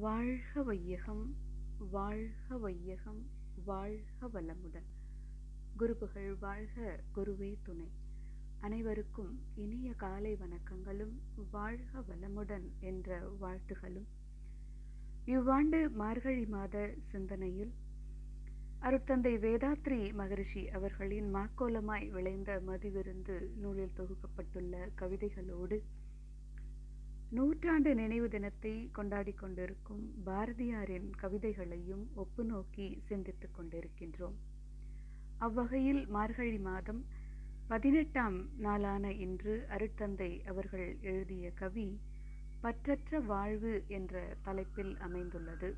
வாழ்க வையகம் வாழ்க வையகம் வாழ்க வளமுடன். குருபுகள் வாழ்க குருவே துணை. அனைவருக்கும் இனிய காலை வணக்கங்களும் வாழ்க வளமுடன் என்ற வாழ்த்துகளும். இவ்வாண்டு மார்கழி மாத சிந்தனையில் அருட்தந்தை வேதாத்ரி மகரிஷி அவர்களின் மாக்கோலமாய் விளைந்த மதிவிருந்து நூலில் தொகுக்கப்பட்டுள்ள கவிதைகளோடு நூற்றாண்டு நினைவு தினத்தை கொண்டாடி கொண்டிருக்கும் பாரதியாரின் கவிதைகளையும் ஒப்பு நோக்கி சிந்தித்துக் கொண்டிருக்கின்றோம். அவ்வகையில் மார்கழி மாதம் பதினெட்டாம் நாளான இன்று அருட்தந்தை அவர்கள் எழுதிய கவி பற்றற்ற வாழ்வு என்ற தலைப்பில் அமைந்துள்ளது.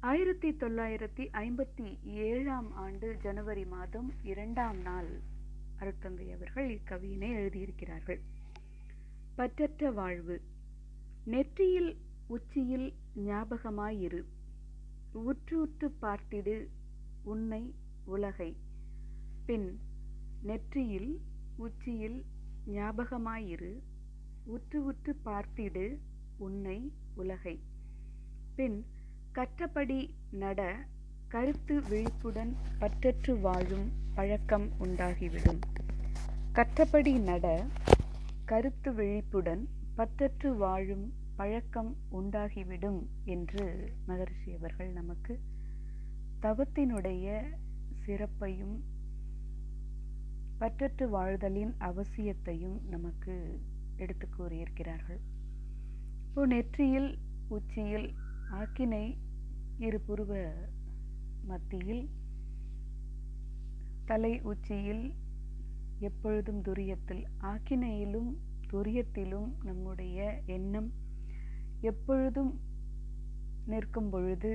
ஆயிரத்தி தொள்ளாயிரத்தி ஐம்பத்தி ஏழாம் ஆண்டு ஜனவரி மாதம் இரண்டாம் நாள் அருட்தந்தை அவர்கள் இக்கவியினை எழுதியிருக்கிறார்கள். பற்றற்ற வாழ்வு. நெற்றியில் உச்சியில் ஞாபகமாயிரு. உற்று உற்று பார்த்திடு உன்னை உலகை. பின் நெற்றியில் உச்சியில் ஞாபகமாயிரு. உற்று உற்று பார்த்திடு உன்னை உலகை. பின் கற்றபடி நட கருத்து விழிப்புடன் பற்றற்று வாழும் பழக்கம் உண்டாகிவிடும். கற்றபடி நட கருத்து விழிப்புடன் பற்றற்று வாழும் பழக்கம் உண்டாகிவிடும் என்று மகரிஷி அவர்கள் நமக்கு தவத்தினுடைய சிறப்பையும் பற்றற்று வாழ்தலின் அவசியத்தையும் நமக்கு எடுத்து கூறியிருக்கிறார்கள். இப்போ நெற்றியில் உச்சியில் ஆக்கினை இரு புருவ மத்தியில் தலை உச்சியில் எப்பொழுதும் துரியத்தில் ஆக்கினையிலும் துரியத்திலும் நம்முடைய எண்ணம் எப்பொழுதும் நிற்கும் பொழுது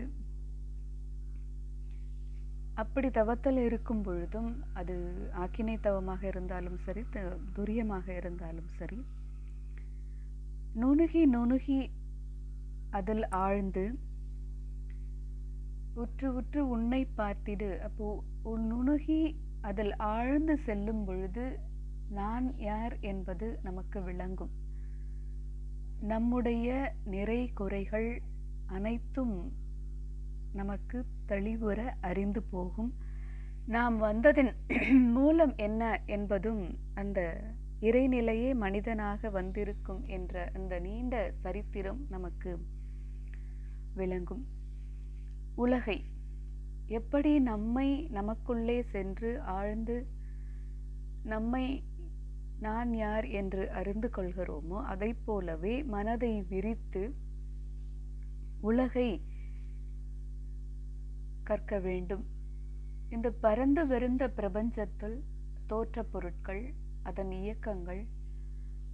அப்படி தவத்தில் இருக்கும் பொழுதும் அது ஆக்கினை தவமாக இருந்தாலும் சரி துரியமாக இருந்தாலும் சரி நுணுகி நுணுகி அதில் ஆழ்ந்து உற்று உற்று உன்னை பார்த்திடு. அப்போ நுணுகி அதில் ஆழ்ந்து செல்லும் பொழுது நான் யார் என்பது நமக்கு விளங்கும். நம்முடைய நிறை குறைகள் அனைத்தும் நமக்கு தெளிவுற அறிந்து போகும். நாம் வந்ததின் மூலம் என்ன என்பதும் அந்த இறைநிலையே மனிதனாக வந்திருக்கும் என்ற அந்த நீண்ட சரித்திரம் நமக்கு விளங்கும். உலகை எப்படி நம்மை நமக்குள்ளே சென்று ஆழ்ந்து நம்மை நான் யார் என்று அறிந்து கொள்கிறோமோ அதை போலவே மனதை விரித்து உலகை கற்க வேண்டும். இந்த பரந்து விருந்த பிரபஞ்சத்தில் தோற்ற பொருட்கள் அதன் இயக்கங்கள்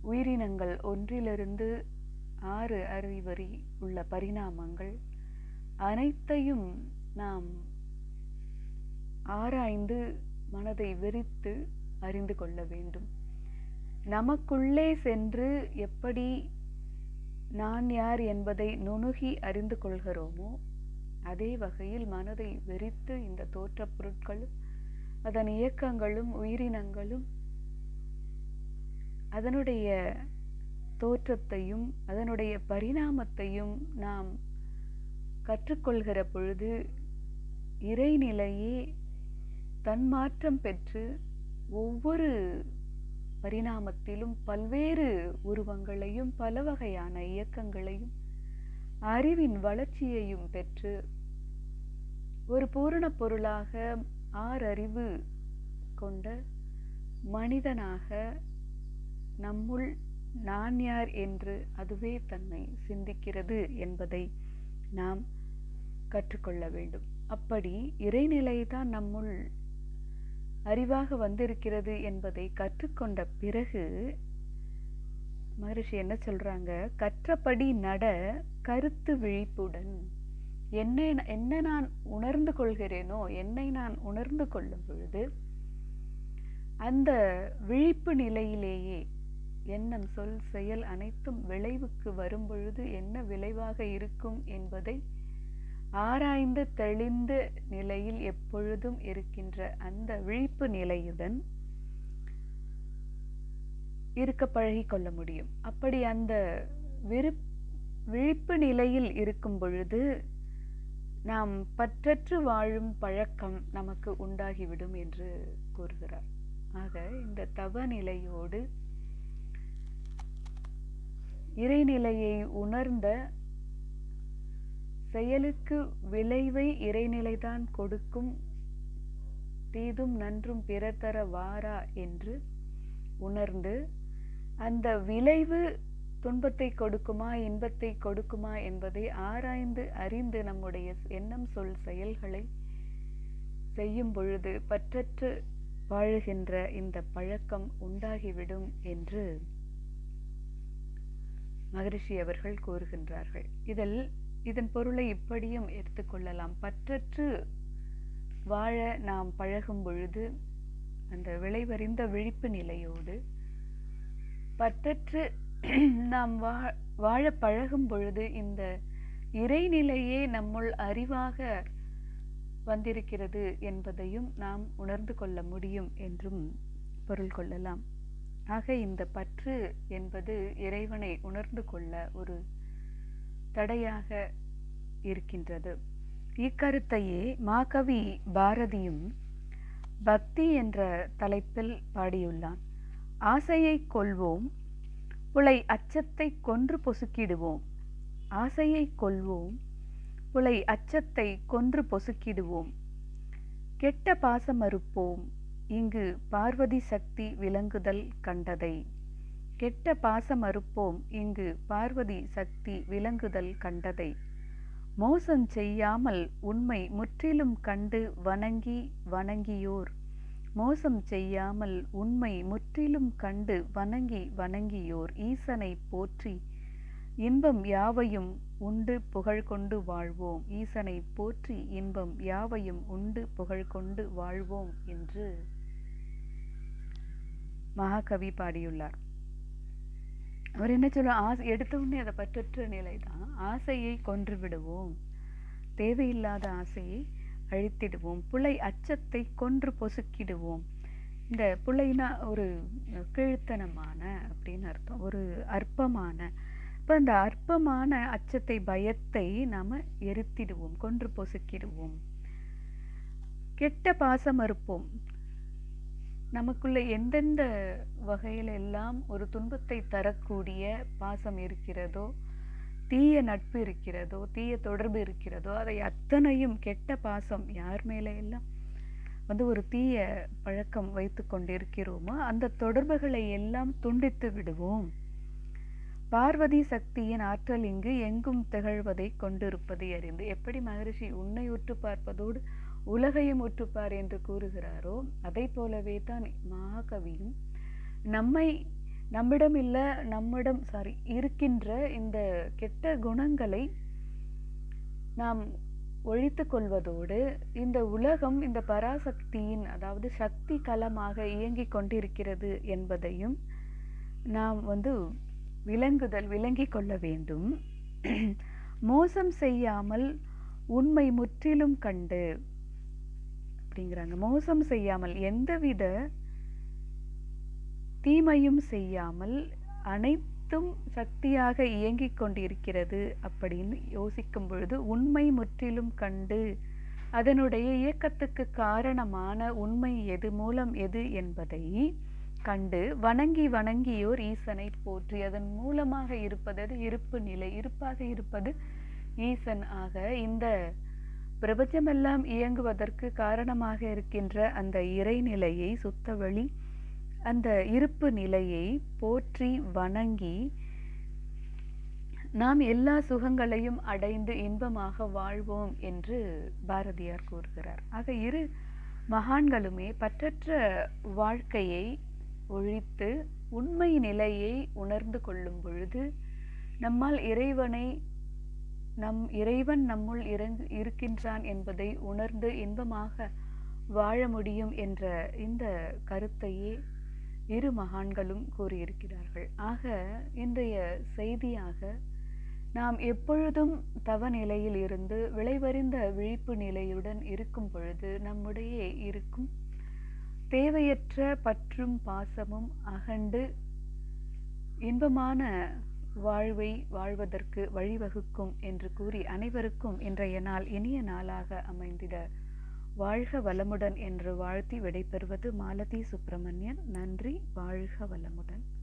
உயிரினங்கள் ஒன்றிலிருந்து ஆறு அறிவரி உள்ள பரிணாமங்கள் அனைத்தையும் நாம் ஆராய்ந்து மனதை விரித்து அறிந்து கொள்ள வேண்டும். நமக்குள்ளே சென்று எப்படி நான் யார் என்பதை நுணுகி அறிந்து கொள்கிறோமோ அதே வகையில் மனதை வெறித்து இந்த தோற்ற பொருட்களும் அதன் இயக்கங்களும் உயிரினங்களும் அதனுடைய தோற்றத்தையும் அதனுடைய பரிணாமத்தையும் நாம் கற்றுக்கொள்கிற பொழுது இறைநிலையே தன்மாற்றம் பெற்று ஒவ்வொரு பரிணாமத்திலும் பல்வேறு உருவங்களையும் பல வகையான இயக்கங்களையும் அறிவின் வளர்ச்சியையும் பெற்று ஒரு பூரண பொருளாக ஆறறிவு கொண்ட மனிதனாக நம்முள் நான் யார் என்று அதுவே தன்னை சிந்திக்கிறது என்பதை நாம் கற்றுக்கொள்ள வேண்டும். அப்படி இறைநிலை தான் நம்முள் அறிவாக வந்திருக்கிறது என்பதை கற்றுக்கொண்ட பிறகு மகரிஷி என்ன சொல்றாங்க? கற்றபடி நட கருத்து விழிப்புடன். என்னை என்ன நான் உணர்ந்து கொள்கிறேனோ என்னை நான் உணர்ந்து கொள்ளும் பொழுது அந்த விழிப்பு நிலையிலேயே எண்ணம் சொல் செயல் அனைத்தும் விளைவுக்கு வரும் பொழுது என்ன விளைவாக இருக்கும் என்பதை ஆராய்ந்து தெளிந்த நிலையில் எப்பொழுதும் இருக்கின்ற அந்த விழிப்பு நிலையுடன் இருக்க பழகி கொள்ள முடியும். அப்படி அந்த விருப் விழிப்பு நிலையில் இருக்கும் பொழுது நாம் பற்றற்று வாழும் பழக்கம் நமக்கு உண்டாகிவிடும் என்று கூறுகிறார். ஆக இந்த தவ நிலையோடு இறைநிலையை உணர்ந்த செயலுக்கு விளைவை இறைநிலைதான் கொடுக்கும். தீதும் நன்றும் பிறர் தர வாரா என்று உணர்ந்து அந்த விளைவு துன்பத்தை கொடுக்குமா இன்பத்தை கொடுக்குமா என்பதை ஆராய்ந்து அறிந்து நம்முடைய எண்ணம் சொல் செயல்களை செய்யும் பொழுது பற்றற்று வாழுகின்ற இந்த பழக்கம் உண்டாகிவிடும் என்று மகரிஷி அவர்கள் கூறுகின்றார்கள். இதில் இதன் பொருளை இப்படியும் எடுத்துக்கொள்ளலாம் பற்றற்று வாழ நாம் பழகும் பொழுது அந்த விளைவறிந்த விழிப்பு நிலையோடு பற்றற்று நாம் வா வாழ பழகும் பொழுது இந்த இறைநிலையே நம்முள் அறிவாக வந்திருக்கிறது என்பதையும் நாம் உணர்ந்து கொள்ள முடியும் என்றும் பொருள் கொள்ளலாம். ஆக இந்த பற்று என்பது இறைவனை உணர்ந்து கொள்ள ஒரு தடையாக இருக்கின்றது. இக்கருத்தையே மாகவி பாரதியும் பக்தி என்ற தலைப்பில் பாடியுள்ளான். ஆசையை கொள்வோம் புலை அச்சத்தை கொன்று பொசுக்கிடுவோம். ஆசையை கொள்வோம் புலை அச்சத்தை கொன்று பொசுக்கிடுவோம். கெட்ட பாசமறுப்போம் இங்கு பார்வதி சக்தி விளங்குதல் கண்டதை. கெட்ட பாசமறுப்போம் இங்கு பார்வதி சக்தி விளங்குதல் கண்டதை. மோசம் செய்யாமல் உண்மை முற்றிலும் கண்டு வணங்கி வணங்கியோர். மோசம் செய்யாமல் உண்மை முற்றிலும் கண்டு வணங்கி வணங்கியோர். ஈசனை போற்றி இன்பம் யாவையும் உண்டு புகழ் கொண்டு வாழ்வோம். ஈசனை போற்றி இன்பம் யாவையும் உண்டு புகழ் கொண்டு வாழ்வோம் என்று மகாகவி பாடியுள்ளார். அவர் என்ன சொல்ல ஆசை எடுத்த உடனே அதை பற்றற்ற நிலை தான் ஆசையை கொன்று விடுவோம் தேவையில்லாத ஆசையை அழித்திடுவோம். புலை அச்சத்தை கொன்று பொசுக்கிடுவோம். இந்த புலைனா ஒரு கீழ்த்தனமான அப்படின்னு அர்த்தம். ஒரு அற்பமான. இப்போ அந்த அற்பமான அச்சத்தை பயத்தை நாம் எரித்திடுவோம் கொன்று பொசுக்கிடுவோம். கெட்ட பாசம் அறுப்போம். நமக்குள்ள எந்தெந்த வகையில் எல்லாம் ஒரு துன்பத்தை தரக்கூடிய பாசம் இருக்கிறதோ தீய நட்பு இருக்கிறதோ தீய தொடர்பு இருக்கிறதோ அதை அத்தனையும் கெட்ட பாசம் யார் மேலே எல்லாம் வந்து ஒரு தீய பழக்கம் வைத்து கொண்டிருக்கிறோமோ அந்த தொடர்புகளை எல்லாம் துண்டித்து விடுவோம். பார்வதி சக்தியின் ஆற்றல் இங்கு எங்கும் திகழ்வதை கொண்டிருப்பதை அறிந்து எப்படி மகரிஷி உன்னை உற்று பார்ப்பதோடு உலகையும் உற்றுப்பார் என்று கூறுகிறாரோ அதை போலவே தான் மகாகவியும் நம்மை நம்மிடம் இல்லை நம்மிடம் சாரி இருக்கின்ற இந்த கெட்ட குணங்களை நாம் ஒழித்து கொள்வதோடு இந்த உலகம் இந்த பராசக்தியின் அதாவது சக்தி கலமாக இயங்கிக் கொண்டிருக்கிறது என்பதையும் நாம் வந்து விளங்குதல் விளங்கிக் கொள்ள வேண்டும். மோசம் செய்யாமல் உண்மை முற்றிலும் கண்டு அப்படிங்கிறாங்க. மோசம் செய்யாமல் எந்தவித தீமையும் செய்யாமல் அனைத்தும் சக்தியாக இயங்கிக் கொண்டிருக்கிறது அப்படின்னு யோசிக்கும் பொழுது உண்மை முற்றிலும் கண்டு அதனுடைய இயக்கத்துக்கு காரணமான உண்மை எது மூலம் எது என்பதை கண்டு வணங்கி வணங்கியோர் ஈசனை போற்றி அதன் மூலமாக இருப்பது இருப்பு நிலை இருப்பாக இருப்பது ஈசன் ஆக இந்த பிரபஞ்சமெல்லாம் இயங்குவதற்கு காரணமாக இருக்கின்ற அந்த இறைநிலையை சுத்தவழி அந்த இருப்பு நிலையை போற்றி வணங்கி நாம் எல்லா சுகங்களையும் அடைந்து இன்பமாக வாழ்வோம் என்று பாரதியார் கூறுகிறார். ஆக இரு மகான்களுமே பற்றற்ற வாழ்க்கையை ஒழித்து உண்மை நிலையை உணர்ந்து கொள்ளும் பொழுது நம்மால் இறைவனை நம் இறைவன் நம்முள் இறங்கு இருக்கின்றான் என்பதை உணர்ந்து இன்பமாக வாழ முடியும் என்ற இந்த கருத்தையே இரு மகான்களும் கூறியிருக்கிறார்கள். ஆக இன்றைய செய்தியாக நாம் எப்பொழுதும் தவ நிலையில் இருந்து விளைவறிந்த விழிப்பு நிலையுடன் இருக்கும் பொழுது நம்முடைய இருக்கும் தேவையற்ற பற்றும் பாசமும் அகண்டு இன்பமான வாழ்வை வாழ்வதற்கு வழிவகுக்கும் என்று கூறி அனைவருக்கும் இன்றைய நாள் இனிய நாளாக அமைந்திட. வாழ்க வளமுடன் என்று வாழ்த்தி விடைபெறுவது மாலதி சுப்பிரமணியன். நன்றி வாழ்க வளமுடன்.